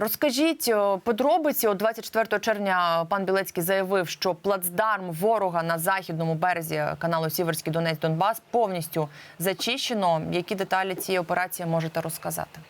Розкажіть подробиці. О 24 червня пан Білецький заявив, що плацдарм ворога на західному березі каналу Сіверський Донець Донбас повністю зачищено. Які деталі цієї операції можете розказати?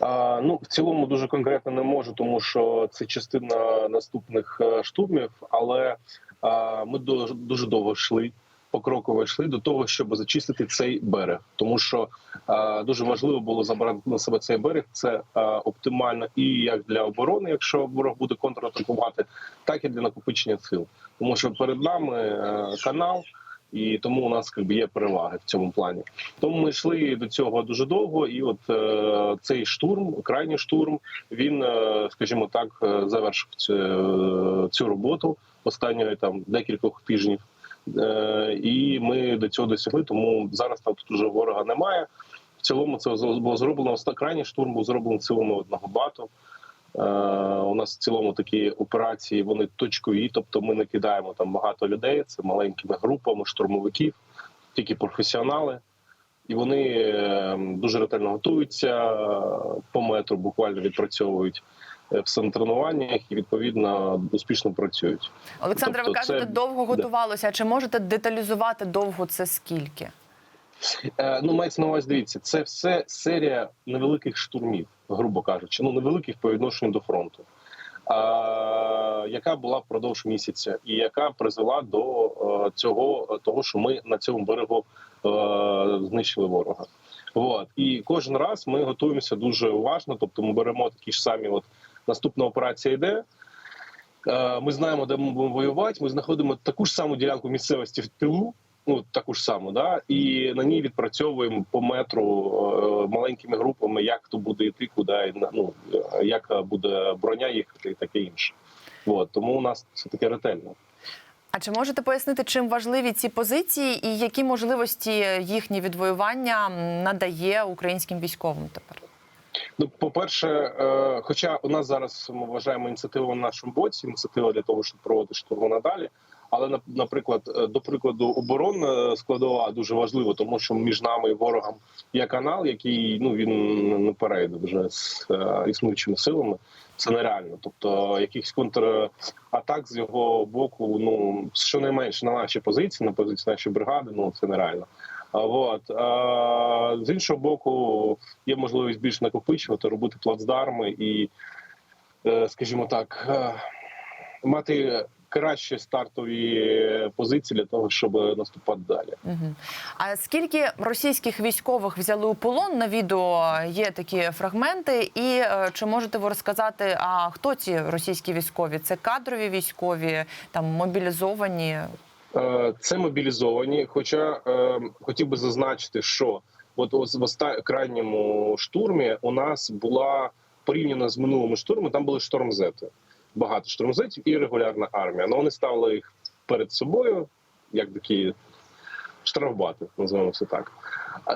А, ну в цілому дуже конкретно не можу, тому що це частина наступних е, штурмів. Але а, ми дуже довго йшли, покроково йшли до того, щоб зачистити цей берег, тому що а, дуже важливо було забрати на себе цей берег. Це а, оптимально і як для оборони, якщо ворог буде контратакувати, так і для накопичення сил. Тому що перед нами е, канал. І тому у нас якби, є переваги в цьому плані. Тому ми йшли до цього дуже довго, і от е, цей штурм, крайній штурм, він, е, скажімо так, е, завершив цю, е, цю роботу останньої там декількох тижнів. Е, і ми до цього досягли. Тому зараз там тут уже ворога немає. В цілому це було зроблено. оста- Крайній штурм був зроблений силами одного бату. Е, у нас в цілому такі операції вони точкові, тобто ми не кидаємо там багато людей. Це маленькими групами штурмовиків, тільки професіонали, і вони е, дуже ретельно готуються по метру, буквально відпрацьовують в самотренуваннях і відповідно успішно працюють. Олександре, ви Тобто це- кажете, довго готувалося. А Чи можете деталізувати довго це скільки? Е, ну, мається на увазі, дивіться, це все серія невеликих штурмів, грубо кажучи, ну невеликих по відношенню до фронту, а, яка була впродовж місяця, і яка призвела до е, цього е, того, що ми на цьому берегу е, знищили ворога. От і кожен раз ми готуємося дуже уважно. Тобто, ми беремо такі ж самі, от наступна операція йде. Е, Ми знаємо, де ми будемо воювати. Ми знаходимо таку ж саму ділянку місцевості в тилу, ну таку ж саму, да, і на ній відпрацьовуємо по метру е, маленькими групами, як хто буде йти, куди ну як буде броня їхати, і таке інше. От тому у нас це таке ретельно. А чи можете пояснити, чим важливі ці позиції і які можливості їхнє відвоювання надає українським військовим тепер? Ну, по-перше, е, хоча у нас зараз ми вважаємо ініціативу на нашому боці, ініціатива для того, щоб проводити штурму надалі. Але на- наприклад, е, до прикладу, оборонна складова дуже важлива, тому що між нами і ворогом є канал, який ну він не перейде вже з е, існуючими силами. Це нереально. Тобто, якихось контратак з його боку, ну щонайменше на наші позиції, на позиції нашої бригади, ну це нереально. А, з іншого боку, є можливість більш накопичувати, робити плацдарми і, е, скажімо так, е, мати кращі стартові позиції для того, щоб наступати далі. А скільки російських військових взяли у полон на відео? Є такі фрагменти, і е, чи можете ви розказати, а хто ці російські військові? Це кадрові військові, там мобілізовані? Е, Це мобілізовані. Хоча е, хотів би зазначити, що от в крайньому штурмі у нас була порівняно з минулими штурмами, там були штормзети. Багато штормзетів і регулярна армія. Ну вони ставили їх перед собою, як такі штрафбати, називаємо це так.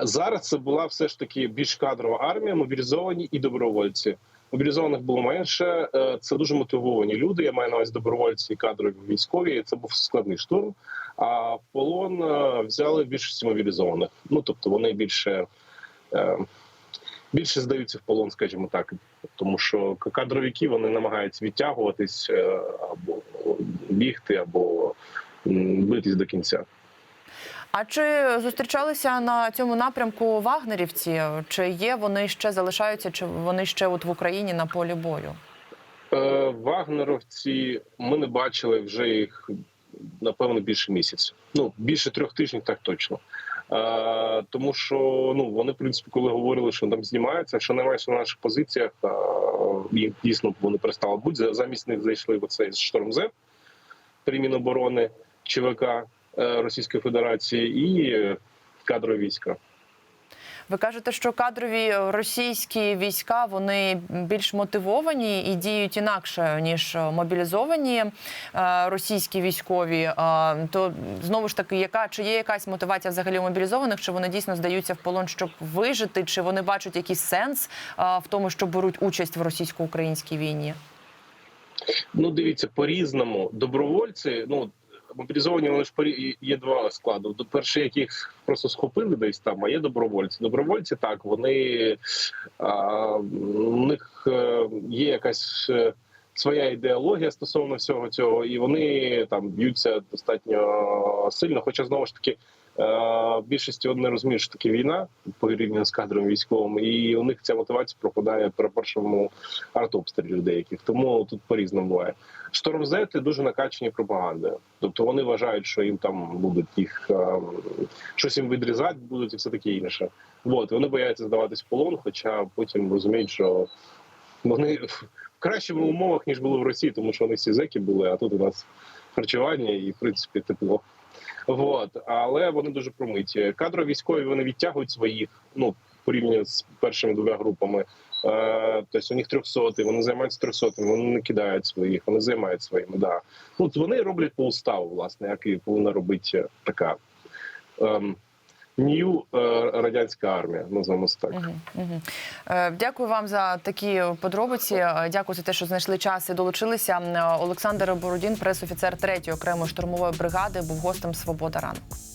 Зараз це була все ж таки більш кадрова армія, мобілізовані і добровольці. Мобілізованих було менше. Е, Це дуже мотивовані люди. Я маю на увазі добровольці кадрові військові. Це був складний штурм. А в полон е, взяли більшості мобілізованих. Ну тобто вони більше. е, Більше здаються в полон, скажімо так, тому що кадровики вони намагаються відтягуватись або бігти, або битись до кінця. А чи зустрічалися на цьому напрямку вагнерівці? Чи є вони ще залишаються, чи вони ще от в Україні на полі бою? Е, Вагнеровці ми не бачили вже їх напевно більше місяця. Ну більше трьох тижнів, так точно. Е, тому що ну вони в принципі, коли говорили, що там знімаються, що немає на наших позиціях, е, їх дійсно вони перестали бути. За- Замість них зайшли в оцей штормзет при Міноборони ЧВК Російської Федерації і е, кадрові війська. Ви кажете, що кадрові російські війська вони більш мотивовані і діють інакше ніж мобілізовані е, російські військові. Е, То знову ж таки, яка чи є якась мотивація взагалі у мобілізованих? Чи вони дійсно здаються в полон, щоб вижити? Чи вони бачать якийсь сенс е, в тому, що беруть участь в російсько-українській війні? Ну, дивіться, по різному добровольці. Ну мобілізовані вони ж є два складу. До перших, яких просто схопили десь там, а є добровольці. Добровольці так, вони а, у них е, є якась. е, Своя ідеологія стосовно всього цього, і вони там б'ються достатньо сильно. Хоча знову ж таки в більшості вони розуміють, що таке війна порівняно з кадром військовим, і у них ця мотивація пропадає при першому артобстрілі деяких. Тому тут по-різному буває. Штормзети дуже накачані пропагандою. Тобто вони вважають, що їм там будуть їх ем, щось їм відрізати, будуть і все таке інше. От вони бояться здаватись в полон, хоча потім розуміють, що вони в кращих умовах ніж були в Росії, тому що вони всі зеки були, а тут у нас харчування і в принципі тепло. От. Але вони дуже промиті. Кадрові військові вони відтягують своїх, ну порівняно з першими двома групами. Е, тобто у них трьохсоти, вони займаються трьохсотими, вони не кидають своїх, вони займають своїми. Да. От вони роблять по уставу, власне, як і повинна робити така ем, нью е, радянська армія, називаємо це так. Е, Дякую вам за такі подробиці. Е, Дякую за те, що знайшли час і долучилися. Олександр Бородін, пресофіцер 3-ї окремої штурмової бригади, був гостем Свобода ранку.